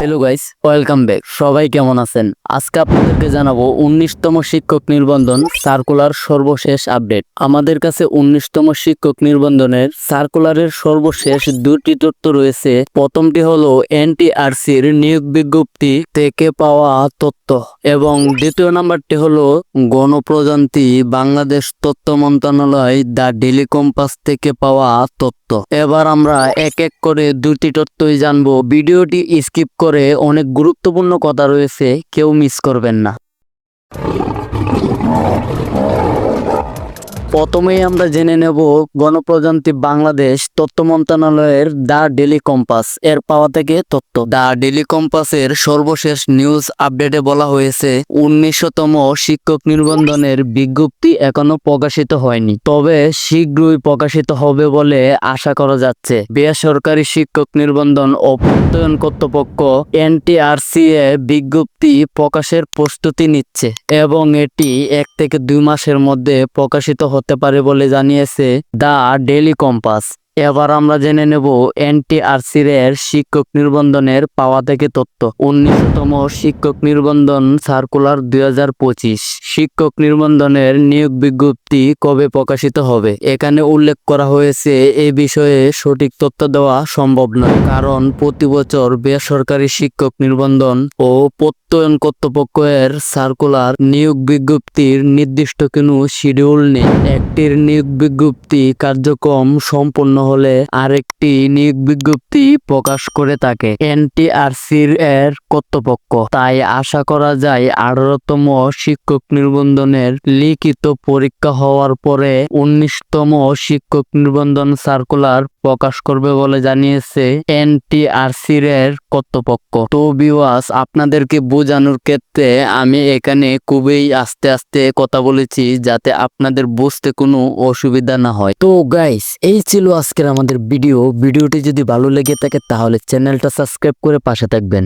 Hello guys welcome back সবাই কেমন আছেন? আজকে আপনাদেরকে জানাব উনিশতম শিক্ষক নিবন্ধন সার্কুলার সর্বশেষ আপডেট আমাদের কাছে উনিশতম শিক্ষক নিবন্ধনের সার্কুলারের সর্বশেষ দুটি তথ্য রয়েছে। প্রথমটি হলো এনটিআরসির নিয়োগ বিজ্ঞপ্তি থেকে পাওয়া তথ্য এবং দ্বিতীয় নাম্বারটি হলো গণপ্রজান্তি বাংলাদেশ তথ্য মন্ত্রণালয় দ্য ডেলি কম্পাস থেকে পাওয়া তথ্য। এবার আমরা এক এক করে দুটি তথ্যই জানব। ভিডিওটি স্কিপ করে অনেক গুরুত্বপূর্ণ কথা রয়েছে কেউ মিস করবেন না। প্রথমেই আমরা জেনে নেব গণপ্রজান্তি বাংলাদেশ তথ্য মন্ত্রণালয়ের দ্য ডেলি কম্পাস এর পাওয়া থেকে তথ্য। দ্য ডেলি কম্পাসের সর্বশেষ নিউজ আপডেটে বলা হয়েছে, উনিশতম শিক্ষক নিবন্ধনের বিজ্ঞপ্তি এখনও প্রকাশিত হয়নি। তবে শীঘ্রই প্রকাশিত হবে বলে আশা করা যাচ্ছে। বেসরকারি শিক্ষক নিবন্ধন ও প্রত্যয়ন কর্তৃপক্ষ এনটিআরসি এ বিজ্ঞপ্তি প্রকাশের প্রস্তুতি নিচ্ছে এবং এটি এক থেকে দুই মাসের মধ্যে প্রকাশিত হতে পারে বলে জানিয়েছে দ্য ডেলি কম্পাস। এবার আমরা জেনে নেব এনটিআরসির এর শিক্ষক নিবন্ধনের পাওয়া থেকে তথ্য। উনিশতম শিক্ষক নিবন্ধন সার্কুলার দুই হাজার পঁচিশ। শিক্ষক নিবন্ধনের নিয়োগ বিজ্ঞপ্তি কবে প্রকাশিত হবে? এখানে উল্লেখ করা হয়েছে, এ বিষয়ে সঠিক তথ্য দেওয়া সম্ভব নয়, কারণ প্রতি বছর বেসরকারি শিক্ষক নিবন্ধন ও প্রত্যয়ন কর্তৃপক্ষের সার্কুলার নিয়োগ বিজ্ঞপ্তির নির্দিষ্ট কোনো শিডিউল নেই। একটির নিয়োগ বিজ্ঞপ্তি কার্যক্রম সম্পূর্ণ হলে আরেকটি নিয়োগ বিজ্ঞপ্তি প্রকাশ করে থাকে। এনটিআরসির এর কর্তৃপক্ষ। তাই আশা করা যায় আঠারোতম শিক্ষক নিবন্ধনের লিখিত পরীক্ষা হওয়ার পরে উনিশতম শিক্ষক নিবন্ধন সার্কুলার প্রকাশ করবে বলে জানিয়েছে এনটিআরসির এর কর্তৃপক্ষ। তো বিওয়াস আপনাদেরকে বোঝানোর ক্ষেত্রে আমি এখানে খুবই আস্তে আস্তে কথা বলেছি যাতে আপনাদের বুঝতে কোনো অসুবিধা না হয়। তো গাইস এই ছিল আজকের আমাদের ভিডিও। ভিডিওটি যদি ভালো লেগে থাকে তাহলে চ্যানেলটা সাবস্ক্রাইব করে পাশে থাকবেন।